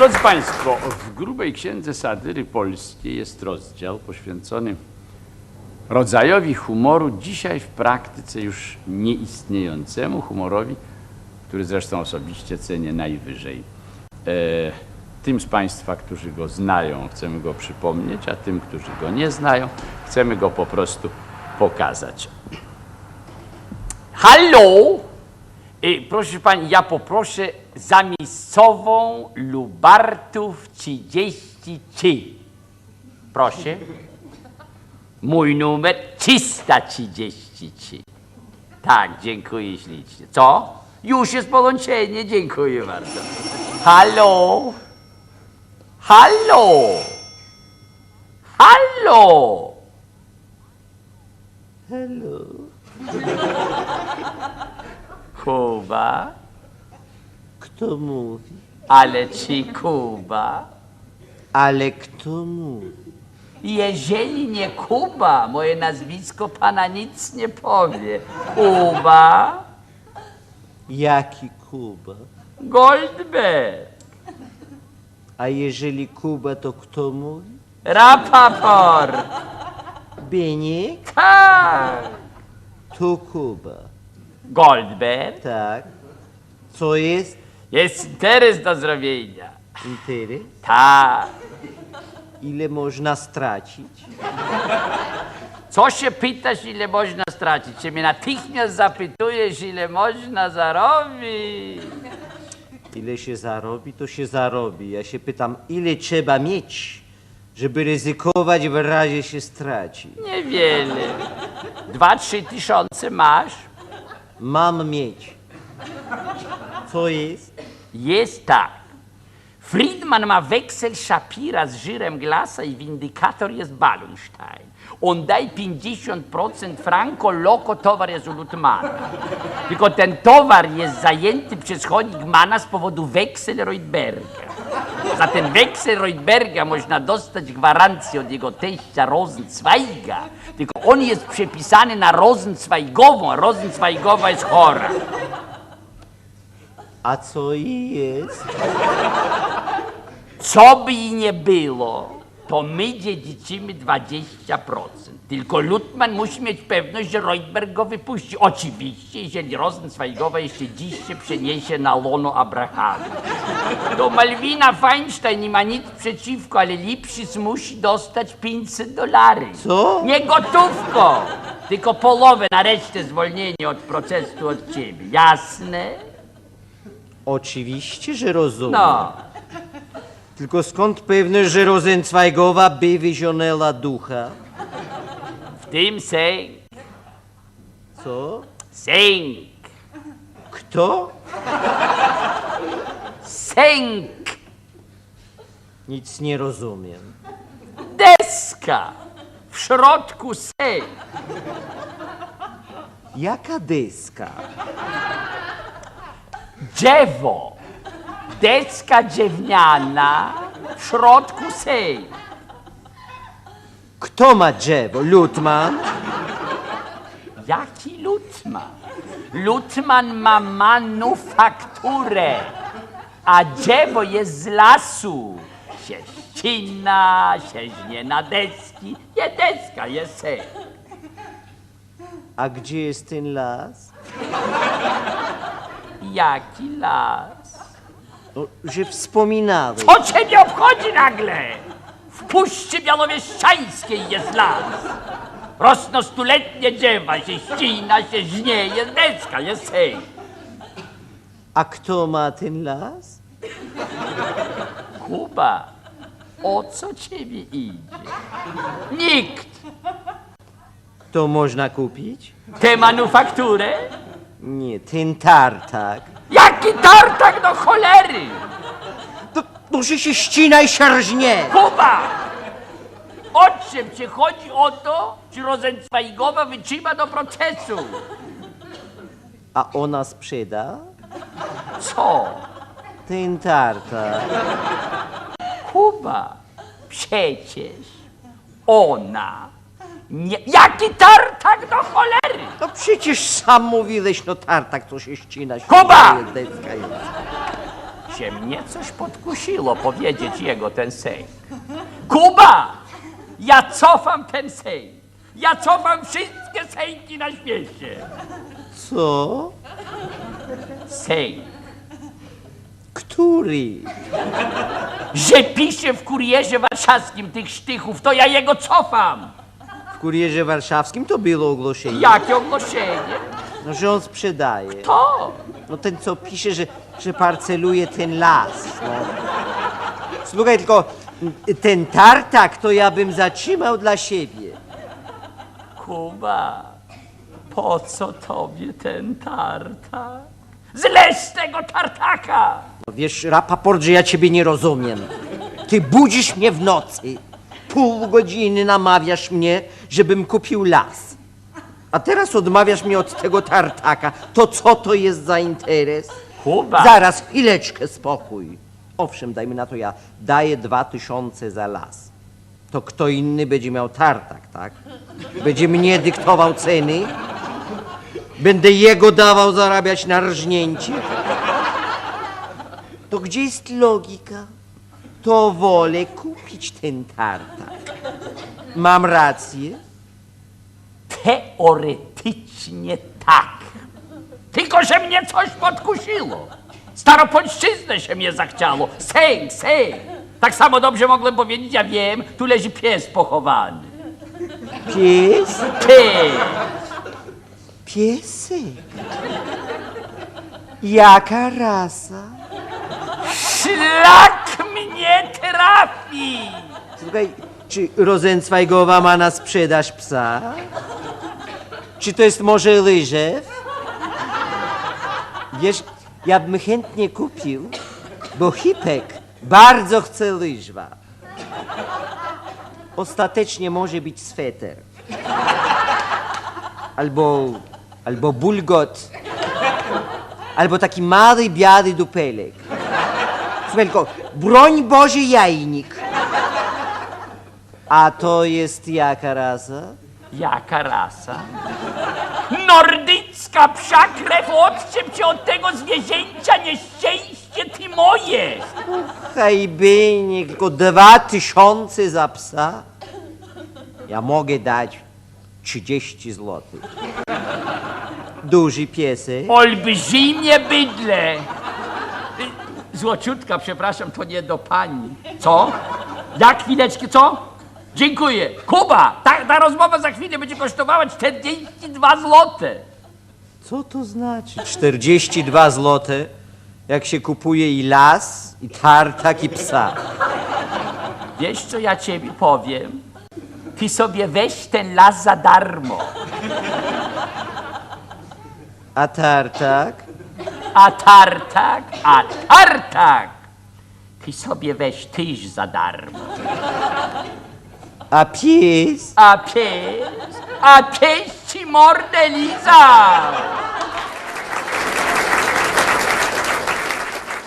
Drodzy Państwo, w grubej księdze satyry polskiej jest rozdział poświęcony rodzajowi humoru, dzisiaj w praktyce już nieistniejącemu humorowi, który zresztą osobiście cenię najwyżej. E, tym z Państwa, którzy go znają, chcemy go przypomnieć, a tym, którzy go nie znają, chcemy go po prostu pokazać. Halo! Y, Proszę pani, ja poproszę za miejscową Lubartów 33. Proszę. Mój numer 333. Tak, dziękuję ślicznie. Co? Już jest połączenie, dziękuję bardzo. Halo? Halo? Halo? Hello. Kuba? Kto mówi? Ale ci Kuba? Ale kto mówi? Jeżeli nie Kuba, moje nazwisko pana nic nie powie. Kuba Jaki Kuba? Goldberg, A jeżeli Kuba, to kto mówi? Rapaport, Bieniek? tak, To Kuba. Goldberg. Tak. Co jest? Jest interes do zrobienia. Interes? Tak. Ile można stracić? Co się pytasz, ile można stracić? Czy mnie natychmiast zapytujesz, ile można zarobić? Ile się zarobi, to się zarobi. Ja się pytam, ile trzeba mieć, żeby ryzykować w razie się straci? Niewiele. Dwa, trzy tysiące masz? Mam mieć. Co jest? Jest tak. Friedman ma weksel Shapira z żyrem Glasa i windykator jest Balunstein. On daj 50% franco loco, towar jest u Lutmana. Tylko ten towar jest zajęty przez chodnik Mana z powodu weksel Reutberga. Za ten weksel Reutberga można dostać gwarancję od jego teścia Rosenzweiga. Tylko on jest przepisany na Rosenzweigową, Rosenzweigowa jest chora. A co jest? Co by i nie było, to my dziedziczymy 20%. Tylko Lutman musi mieć pewność, że Reutberg go wypuści. Oczywiście, jeżeli Rosenzweigowa jeszcze dziś się przeniesie na łono Abrahama. To Malwina Feinstein nie ma nic przeciwko, ale Lipschitz musi dostać 500 dolarów. Co? Nie gotówko, tylko połowę na resztę zwolnienie od procesu od ciebie. Jasne? Oczywiście, że rozumiem. No. Tylko skąd pewność, że Rosenzweigowa by wyzionęła ducha? W tym sęk, Co? sęk. Kto? Sęk, Nic nie rozumiem. deska, w środku sęk. Jaka dyska? Drzewo, deska drewniana, w środku sęk. Kto ma drzewo? Lutman? Jaki Lutman? Lutman ma manufakturę, a drzewo jest z lasu. Się ścina, się żnie na deski, nie deska, jest sęk. A gdzie jest ten las? Jaki las? O, że wspominałeś. Co ciebie obchodzi nagle? W Puszczy Białowieściańskiej jest las. Rosną stuletnie drzewa, się ścina, się żnie, jest deska, jest sej. A kto ma ten las? Kuba, o co ciebie idzie? Nikt. To można kupić? Tę manufakturę? Nie, ten tartak. Jaki tartak do cholery? To się ścina i szarżnie. Kuba! O czym ci chodzi o to, czy Rosenzweigowa wytrzyma do procesu? A ona sprzeda? Co? Ten tartak. Kuba, przecież ona nie... Jaki tartak do cholery? No przecież sam mówiłeś, no tartak to się ścina. Kuba! Jest, deska jest. się mnie coś podkusiło powiedzieć jego ten sejm. Kuba! Ja cofam ten sejm. Ja cofam wszystkie sejmki na świecie. Co? Sejm, Który? że pisze w kurierze warszawskim tych sztychów, to ja jego cofam. Kurierze warszawskim to było ogłoszenie. Jakie ogłoszenie? No, że on sprzedaje. To. No ten, co pisze, że, że parceluje ten las. No. Słuchaj, tylko ten tartak to ja bym zatrzymał dla siebie. Kuba, po co tobie ten tartak? Zleź z tego tartaka! No wiesz, rapaport, że ja ciebie nie rozumiem. Ty budzisz mnie w nocy. Pół godziny namawiasz mnie, żebym kupił las. A teraz odmawiasz mnie od tego tartaka. To co to jest za interes? Kuba, Zaraz, chwileczkę, spokój. Owszem, dajmy na to, ja daję dwa tysiące za las. To kto inny będzie miał tartak, tak? Będzie mnie dyktował ceny? Będę jego dawał zarabiać na rżnięcie? To gdzie jest logika? To wolę kupić ten tartak. Mam rację? teoretycznie tak. Tylko, że mnie coś podkusiło. Staropolszczyznę się mnie zachciało. Sejm, sejm. Tak samo dobrze mogłem powiedzieć, ja wiem, tu leży pies pochowany. Pies? Ty! Piesek. Jaka rasa? Szlak mnie trafi! Słuchaj, czy Rosenzweigowa ma na sprzedaż psa? Czy to jest może lyżew? Wiesz, ja bym chętnie kupił, bo Hipek bardzo chce lyżwa. Ostatecznie może być sweter. Albo, albo bulgot. Albo taki mały, biały dupelek. Tylko broń Boże jajnik. A to jest jaka rasa? Jaka rasa? Nordycka psia krew, odczep cię od tego zwierzęcia, nieszczęście ty moje! Hajbynie, tylko dwa tysiące za psa? Ja mogę dać 30 złotych. Duży piesek? Olbrzymie bydle! Złociutka, przepraszam, to nie do pani. Co? Jak chwileczkę, co? Dziękuję. Kuba, ta, ta rozmowa za chwilę będzie kosztowała 42 złote. Co to znaczy? 42 złote, jak się kupuje i las, i tartak, i psa. Wiesz, co ja ciebie powiem? Ty sobie weź ten las za darmo. A tartak? A tartak, a tartak! Ty sobie weź tyś za darmo. A pies? A pies, a pies ci mordę lizał!